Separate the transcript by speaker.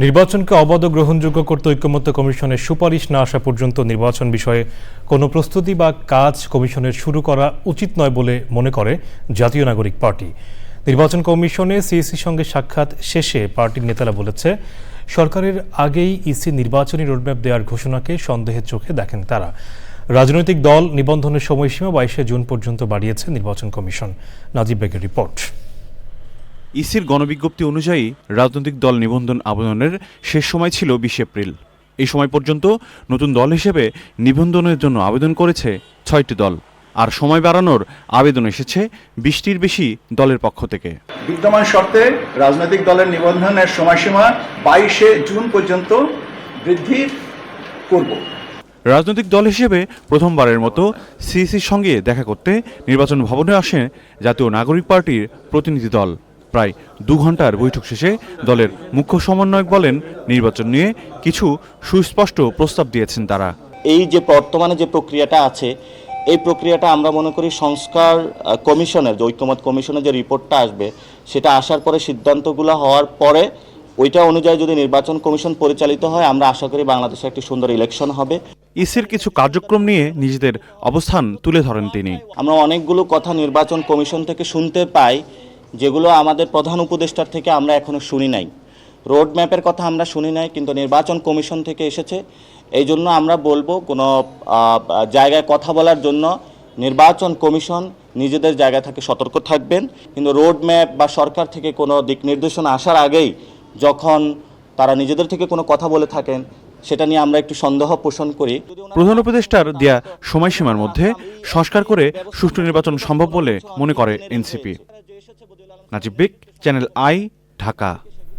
Speaker 1: নির্বাচনকে অবাধ গ্রহণযোগ্য করতে ঐক্যমত্য কমিশনের সুপারিশ না আসা পর্যন্ত নির্বাচন বিষয়ে কোনো প্রস্তুতি বা কাজ কমিশনের শুরু করা উচিত নয় বলে মনে করে জাতীয় নাগরিক পার্টি। নির্বাচন কমিশনে সিএসির সঙ্গে সাক্ষাৎ শেষে পার্টির নেতারা বলেছে, সরকারের আগেই ইসি নির্বাচনী রোডম্যাপ দেওয়ার ঘোষণাকে সন্দেহের চোখে দেখেন তারা। রাজনৈতিক দল নিবন্ধনের সময়সীমা বাইশে জুন পর্যন্ত বাড়িয়েছে নির্বাচন কমিশন। নাজিব বেগের রিপোর্ট।
Speaker 2: ইসির গণবিজ্ঞপ্তি অনুযায়ী রাজনৈতিক দল নিবন্ধন আবেদনের শেষ সময় ছিল বিশ এপ্রিল। এই সময় পর্যন্ত নতুন দল হিসেবে নিবন্ধনের জন্য আবেদন করেছে ছয়টি দল। আর সময় বাড়ানোর আবেদন এসেছে বিশটির বেশি দলের পক্ষ থেকে।
Speaker 3: বিদ্যমান শর্তে রাজনৈতিক দলের নিবন্ধনের সময়সীমা বাইশে জুন পর্যন্ত বৃদ্ধি করব।
Speaker 2: রাজনৈতিক দল হিসেবে প্রথমবারের মতো সিইসির সঙ্গে দেখা করতে নির্বাচন ভবনে আসে জাতীয় নাগরিক পার্টির প্রতিনিধি দল। প্রায় দু ঘণ্টার বৈঠক শেষে দলের মুখ্য সমন্বয়ক বলেন নির্বাচন নিয়ে কিছু সুস্পষ্ট প্রস্তাব দিয়েছেন তারা।
Speaker 4: এই যে বর্তমানে যে প্রক্রিয়াটা আছে এই প্রক্রিয়াটা আমরা মনে করি সংস্কার কমিশনের যে ঐক্যমত কমিশনের যে রিপোর্টটা আসবে সেটা আসার পরে সিদ্ধান্তগুলো হওয়ার পরে ওইটা অনুযায়ী যদি নির্বাচন কমিশন পরিচালিত হয় আমরা আশা করি বাংলাদেশে একটি সুন্দর ইলেকশন হবে।
Speaker 2: ইসির কিছু কার্যক্রম নিয়ে নিজেদের অবস্থান তুলে ধরেন তিনি।
Speaker 4: আমরা অনেকগুলো কথা নির্বাচন কমিশন থেকে শুনতে পাই যেগুলো আমাদের প্রধান উপদেষ্টার থেকে আমরা এখনও শুনি নাই। রোড ম্যাপের কথা আমরা শুনি নাই, কিন্তু নির্বাচন কমিশন থেকে এসেছে। এই জন্য আমরা বলব, কোনো জায়গায় কথা বলার জন্য নির্বাচন কমিশন নিজেদের জায়গা থেকে, সতর্ক থাকবেন। কিন্তু রোড ম্যাপ বা সরকার থেকে কোনো দিক নির্দেশনা আসার আগেই যখন তারা নিজেদের থেকে কোনো কথা বলে থাকেন, সেটা নিয়ে আমরা একটু সন্দেহ পোষণ করি।
Speaker 2: প্রধান উপদেষ্টার দেয়া সময়সীমার মধ্যে সংস্কার করে সুষ্ঠু নির্বাচন সম্ভব বলে মনে করে এনসিপি। নাজিব বিক চ্যানেল আই ঢাকা।